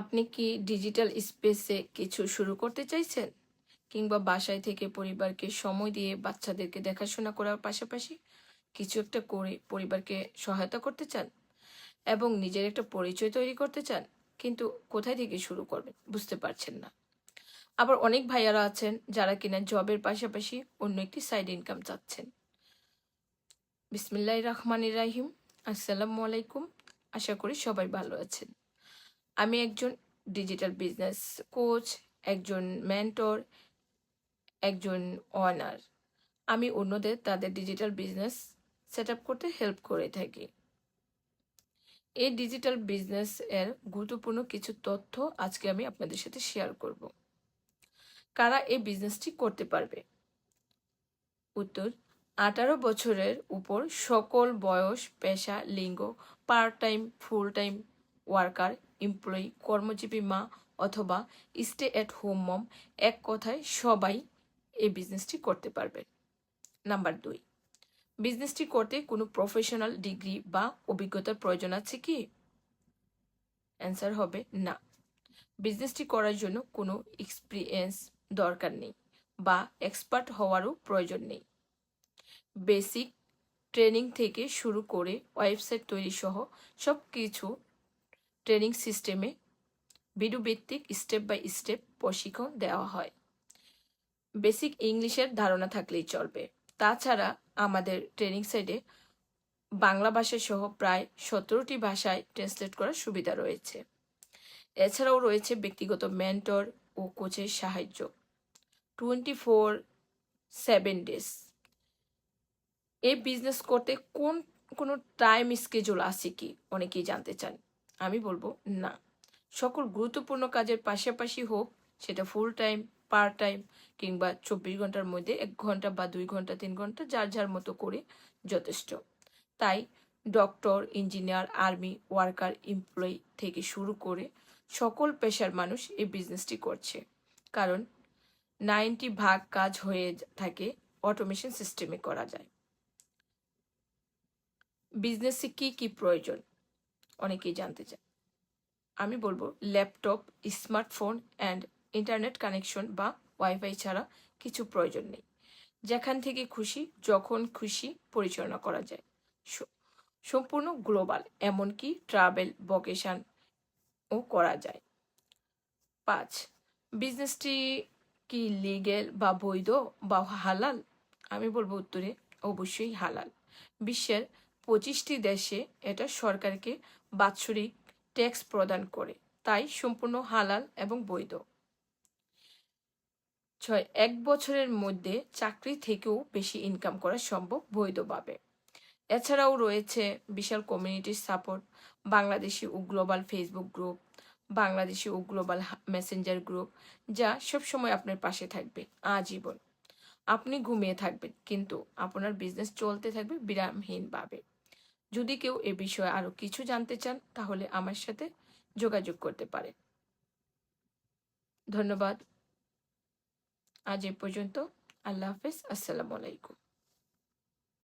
আপনি কি ডিজিটাল স্পেসে কিছু শুরু করতে চাইছেন? কিংবা বাসায় থেকে পরিবারকে সময় দিয়ে বাচ্চাদেরকে দেখাশোনা করার পাশাপাশি কিছু একটা করে পরিবারকে সহায়তা করতে চান? এবং নিজের একটা পরিচয় তৈরি করতে চান, কিন্তু কোথায় থেকে শুরু করবেন বুঝতে পারছেন না। আবার অনেক ভাইয়ারা আছেন যারা কিনা জবের পাশাপাশি অন্য একটি সাইড ইনকাম চাচ্ছেন। বিসমিল্লাহ রহমান রাহিম। আসসালামু আলাইকুম। আশা করি সবাই ভালো আছেন। আমি একজন ডিজিটাল বিজনেস কোচ একজন মেন্টর একজন ওনার আমি অন্যদের তাদের ডিজিটাল বিজনেস সেট করতে হেল্প করে থাকি। এই ডিজিটাল বিজনেস এর গুরুত্বপূর্ণ কিছু তথ্য আজকে আমি আপনাদের সাথে শেয়ার করব। কারা এই বিজনেসটি করতে পারবে? উত্তর, আঠারো বছরের উপর সকল বয়স, পেশা, লিঙ্গ part time full time worker employee কর্মজীবী মা অথবা স্টে অ্যাট হোম মম এক কথায় সবাই এই বিজনেসটি করতে পারবে। নাম্বার দুই বিজনেসটি করতে কোনো প্রফেশনাল ডিগ্রি বা অভিজ্ঞতার প্রয়োজন আছে কি? অ্যান্সার হবে না। বিজনেসটি করার জন্য কোনো এক্সপিরিয়েন্স দরকার নেই বা এক্সপার্ট হওয়ারও প্রয়োজন নেই। বেসিক ট্রেনিং থেকে শুরু করে ওয়েবসাইট তৈরি সহ সব কিছু ট্রেনিং সিস্টেমে ভিডিও ভিত্তিক স্টেপ বাই স্টেপ প্রশিক্ষণ দেওয়া হয়। বেসিক ইংলিশের ধারণা থাকলেই চলবে। তাছাড়া আমাদের ট্রেনিং সাইডে বাংলা ভাষা সহ প্রায় সতেরোটি ভাষায় ট্রান্সলেট করার সুবিধা রয়েছে। এছাড়াও রয়েছে ব্যক্তিগত মেন্টর ও কোচের সাহায্য। Twenty four seven days. এই বিজনেস করতে কোন, কোনো টাইম স্কেজুল আছে কি? অনেকেই জানতে চান। আমি বলব না। সকল গুরুত্বপূর্ণ কাজের পাশাপাশি হোক, সেটা ফুল টাইম পার টাইম কিংবা চব্বিশ ঘণ্টার মধ্যে এক ঘণ্টা বা দুই ঘণ্টা, তিন ঘণ্টা, যার যার মতো করে যথেষ্ট। তাই doctor engineer army worker employee থেকে শুরু করে সকল পেশার মানুষ এই বিজনেসটি করছে। কারণ নাইনটি ভাগ কাজ হয়ে থাকে অটোমেশন সিস্টেমে করা যায়। বিজনেসে কি কি প্রয়োজন? অনেকেই জানতে চায়। আমি বলব, laptop, smartphone and internet connection বা ওয়াইফাই ছাড়া কিছু প্রয়োজন নেই। যেখান থেকে খুশি, যখন খুশি পরিচালনা করা যায়। সম্পূর্ণ গ্লোবাল, এমনকি ট্রাভেল ভকেশন ও করা যায়। পাঁচ বিজনেসটি কি লিগেল বা বৈধ বা হালাল? আমি বলব উত্তরে অবশ্যই হালাল। বিশ্বের পঁচিশটি দেশে এটা সরকারকে বাৎসরিক ট্যাক্স প্রদান করে, তাই সম্পূর্ণ হালাল এবং বৈধ। ছয়, এক বছরের মধ্যে চাকরি থেকেও বেশি ইনকাম করা সম্ভব বৈধভাবে। এছাড়াও রয়েছে বিশাল কমিউনিটির সাপোর্ট বাংলাদেশি ও গ্লোবাল ফেসবুক গ্রুপ বাংলাদেশি ও গ্লোবাল মেসেঞ্জার গ্রুপ যা সবসময় আপনার পাশে থাকবে আজীবন। আপনি ঘুমিয়ে থাকবেন, কিন্তু আপনার বিজনেস চলতে থাকবে বিরামহীনভাবে। যদি কেউ এ বিষয়ে আরও কিছু জানতে চান, তাহলে আমার সাথে যোগাযোগ করতে পারে। ধন্যবাদ। আজ এ পর্যন্ত। আল্লাহ হাফেজ। আসসালামু আলাইকুম।